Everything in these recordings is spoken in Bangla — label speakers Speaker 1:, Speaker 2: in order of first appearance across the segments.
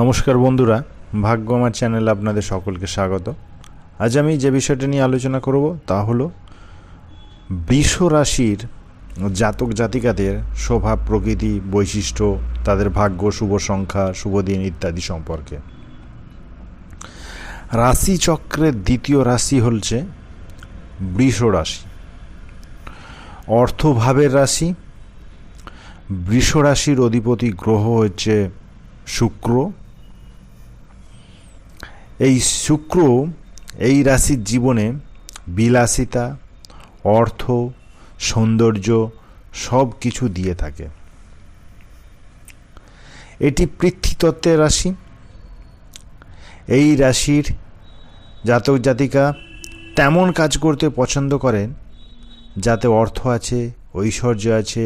Speaker 1: নমস্কার বন্ধুরা, ভাগ্য আমার চ্যানেলে আপনাদের সকলকে স্বাগত। আজ আমি যে বিষয়টা নিয়ে আলোচনা করব তা হলো বৃষ রাশির জাতক জাতিকাদের স্বভাব প্রকৃতি, বৈশিষ্ট্য, তাদের ভাগ্য, শুভ সংখ্যা, শুভ দিন ইত্যাদি সম্পর্কে। রাশি চক্রের দ্বিতীয় রাশি হচ্ছে বৃষ রাশি। অর্থভাবের রাশি, বৃষ রাশির অধিপতি গ্রহ হচ্ছে শুক্র। এই শুক্র এই রাশির জীবনে বিলাসিতা, অর্থ, সৌন্দর্য সব কিছু দিয়ে থাকে। এটি পৃথ্বীতত্ত্বের রাশি। এই রাশির জাতক জাতিকা তেমন কাজ করতে পছন্দ করেন, যাতে অর্থ আছে, ঐশ্বর্য আছে,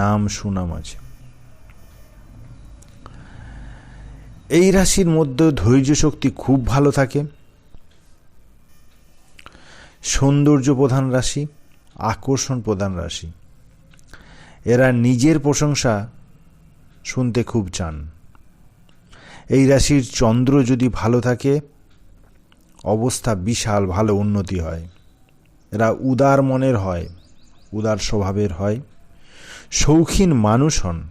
Speaker 1: নাম সুনাম আছে। এই রাশির মধ্যে ধৈর্য শক্তি খুব ভালো থাকে। সৌন্দর্য প্রধান রাশি, আকর্ষণ প্রধান রাশি। এরা নিজের প্রশংসা শুনতে খুব চান। এই রাশির চন্দ্র যদি ভালো থাকে, অবস্থা বিশাল ভালো উন্নতি হয়। এরা উদার মনের হয়, উদার স্বভাবের হয়, শৌখিন মানুষ হন।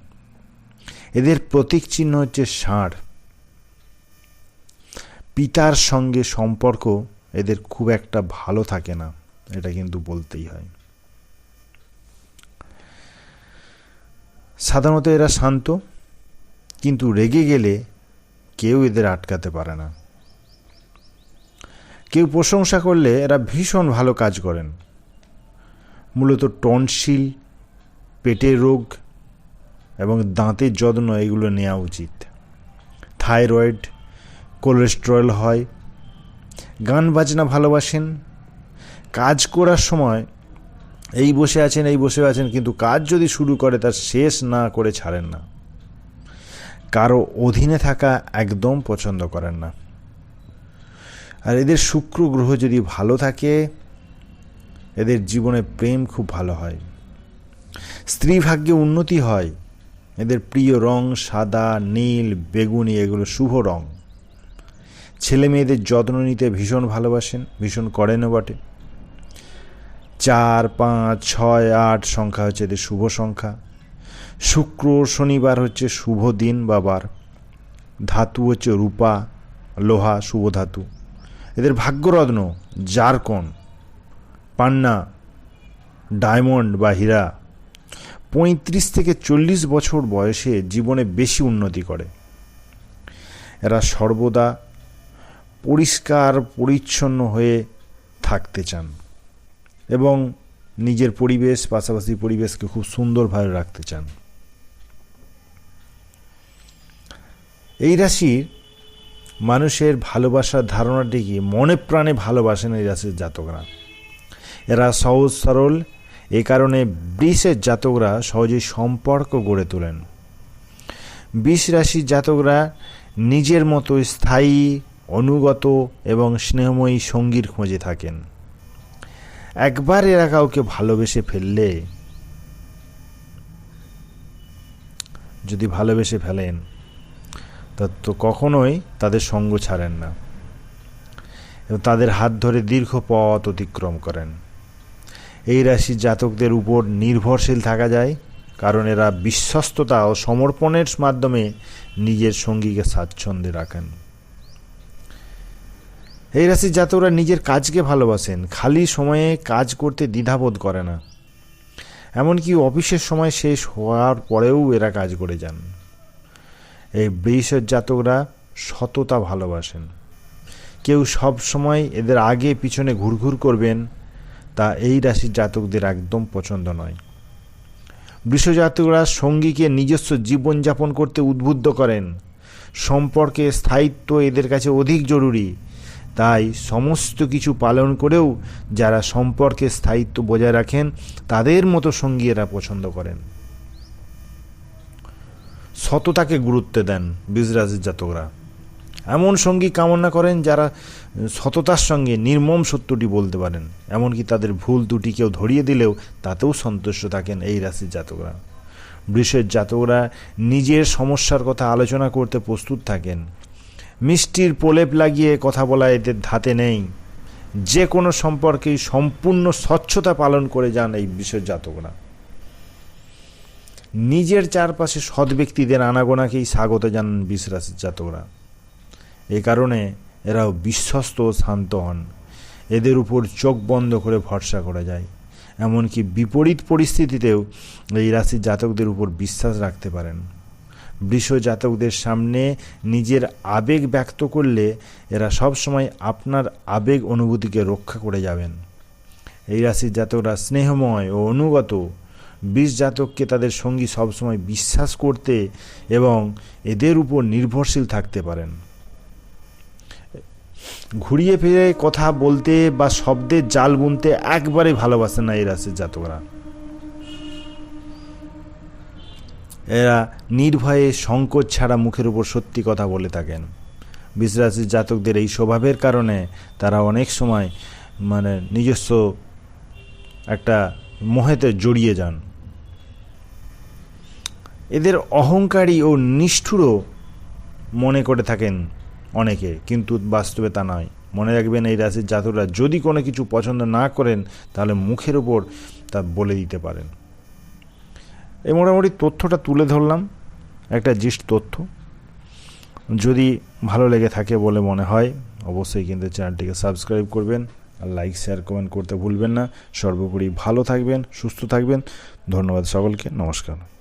Speaker 1: এদের প্রতীক চিহ্ন হচ্ছে ষাঁড়। পিতার সঙ্গে সম্পর্ক এদের খুব একটা ভালো থাকে না, এটা কিন্তু বলতেই হয়। সাধারণত এরা শান্ত, কিন্তু রেগে গেলে কেউ এদের আটকাতে পারে না। কেউ প্রশংসা করলে এরা ভীষণ ভালো কাজ করেন। মূলত টনশিল পেটের রোগ এবং দাঁতের যত্ন এগুলো নেওয়া উচিত। থাইরয়েড কোলেস্টেরল হয়, গান বাজনা ভালোবাসেন, কাজ করার সময় এই বসে আছেন, এই বসে আছেন, কিন্তু কাজ যদি শুরু করে তার শেষ না করে ছাড়েন না। কারও অধীনে থাকা একদম পছন্দ করেন না। আর এদের শুক্র গ্রহ যদি ভালো থাকে, এদের জীবনে প্রেম খুব ভালো হয়। স্ত্রী ভাগ্যে উন্নতি হয়, এদের প্রিয় রং সাদা, নীল, বেগুনি, এগুলো শুভ রং। ছেলে মেয়েদের যত্ন নিতে ভীষণ ভালোবাসেন, ভীষণ করেনও বটে। চার, পাঁচ, ছয়, আট সংখ্যা হচ্ছে এদের শুভ সংখ্যা। শুক্র, শনিবার হচ্ছে শুভ দিন বাবার ধাতু হচ্ছে রূপা, লোহা, শুভ ধাতু। এদের ভাগ্যরত্ন জারকন পান্না, ডায়মন্ড বা হীরা। পঁয়ত্রিশ থেকে চল্লিশ বছর বয়সে জীবনে বেশি উন্নতি করে। এরা সর্বদা পরিষ্কার, পরিচ্ছন্ন হয়ে থাকতে চান এবং নিজের পরিবেশ, পাশাপাশি পরিবেশকে খুব সুন্দরভাবে রাখতে চান। এই রাশির মানুষের ভালোবাসার ধারণাটিকে মনে প্রাণে ভালোবাসেন এই রাশির জাতকরা। এরা সহজ, সরল, এ কারণে বৃষের জাতকরা সহজেই সম্পর্ক গড়ে তোলেন। বিষ রাশির জাতকরা নিজের মতো স্থায়ী অনুগত এবং স্নেহময়ী সঙ্গীর খোঁজে থাকেন। একবার এরা কাউকে ভালোবেসে ফেললে, যদি ভালোবেসে ফেলেন তা তো কখনোই তাদের সঙ্গ ছাড়েন না। এবং তাদের হাত ধরে দীর্ঘ পথ অতিক্রম করেন। এই রাশির জাতকদের উপর নির্ভরশীল থাকা যায়, কারণ এরা বিশ্বস্ততা ও সমর্পণের মাধ্যমে নিজের সঙ্গীকে স্বাচ্ছন্দ্যে রাখেন। এই রাশির জাতকরা, নিজের কাজকে ভালোবাসেন। খালি সময়ে কাজ করতে দ্বিধাবোধ করে না। এমনকি অফিসের সময় শেষ হওয়ার পরেও এরা কাজ করে যান। এই বৃষের জাতকরা সততা ভালোবাসেন। কেউ সব সময় এদের আগে পিছনে ঘুরঘুর করবেন, তা এই রাশির জাতকদের একদম পছন্দ নয়। বৃষজাতকরা সঙ্গীকে নিজস্ব জীবনযাপন করতে উদ্বুদ্ধ করেন। সম্পর্কে স্থায়িত্ব এদের কাছে অধিক জরুরি। তাই সমস্ত কিছু পালন করেও যারা সম্পর্কে স্থায়িত্ব বজায় রাখেন, তাদের মতো সঙ্গী এরা পছন্দ করেন। সততাকে গুরুত্ব দেন বীজরাজের জাতকরা। এমন সঙ্গী কামনা করেন যারা সততার সঙ্গে নির্মম সত্যটি বলতে পারেন। এমনকি তাদের ভুল ত্রুটি কেউ ধরিয়ে দিলেও তাতেও সন্তুষ্ট থাকেন এই রাশির জাতকরা। বৃষের জাতকরা নিজের সমস্যার কথা আলোচনা করতে প্রস্তুত থাকেন। মিষ্টির প্রলেপ লাগিয়ে কথা বলা এদের ধাতে নেই। যে কোনো সম্পর্কেই সম্পূর্ণ স্বচ্ছতা পালন করে যান এই বৃষের জাতকরা। নিজের চারপাশে সৎ ব্যক্তিদের আনাগোনাকেই স্বাগত জানান বৃষরাশির জাতকরা। এ কারণে এরাও বিশ্বস্ত ও শান্ত হন। এদের উপর চোখ বন্ধ করে ভরসা করা যায়। এমনকি বিপরীত পরিস্থিতিতেও এই রাশির জাতকদের উপর বিশ্বাস রাখতে পারেন। বৃষ জাতকদের সামনে নিজের আবেগ ব্যক্ত করলে এরা সবসময় আপনার আবেগ অনুভূতিকে রক্ষা করে যাবেন। এই রাশির জাতকরা স্নেহময় ও অনুগত। বিষ জাতককে তাদের সঙ্গী সবসময় বিশ্বাস করতে এবং এদের উপর নির্ভরশীল থাকতে পারেন। ঘুরিয়ে ফিরে কথা বলতে বা শব্দের জাল বুনতে একবারে ভালোবাসে না এই রাশির জাতকরা। এরা নির্ভয়ে সংকোচ ছাড়া মুখের উপর সত্যি কথা বলে থাকেন। বৃষরাশির জাতকদের এই স্বভাবের কারণে তারা অনেক সময় মানে নিজস্ব একটা মোহেতে জড়িয়ে যান। এদের অহংকারী ও নিষ্ঠুরও মনে করে থাকেন অনেকে, কিন্তু বাস্তবে তা নয়। মনে রাখবেন, এই রাশির জাতকরা যদি কোনো কিছু পছন্দ না করেন, তাহলে মুখের ওপর তা বলে দিতে পারেন। এই মোটামুটি তথ্যটা তুলে ধরলাম, একটা জিস্ট তথ্য। যদি ভালো লেগে থাকে বলে মনে হয়, অবশ্যই কিন্তু চ্যানেলটিকে সাবস্ক্রাইব করবেন আর লাইক, শেয়ার, কমেন্ট করতে ভুলবেন না। সর্বোপরি ভালো থাকবেন, সুস্থ থাকবেন। ধন্যবাদ সকলকে, নমস্কার।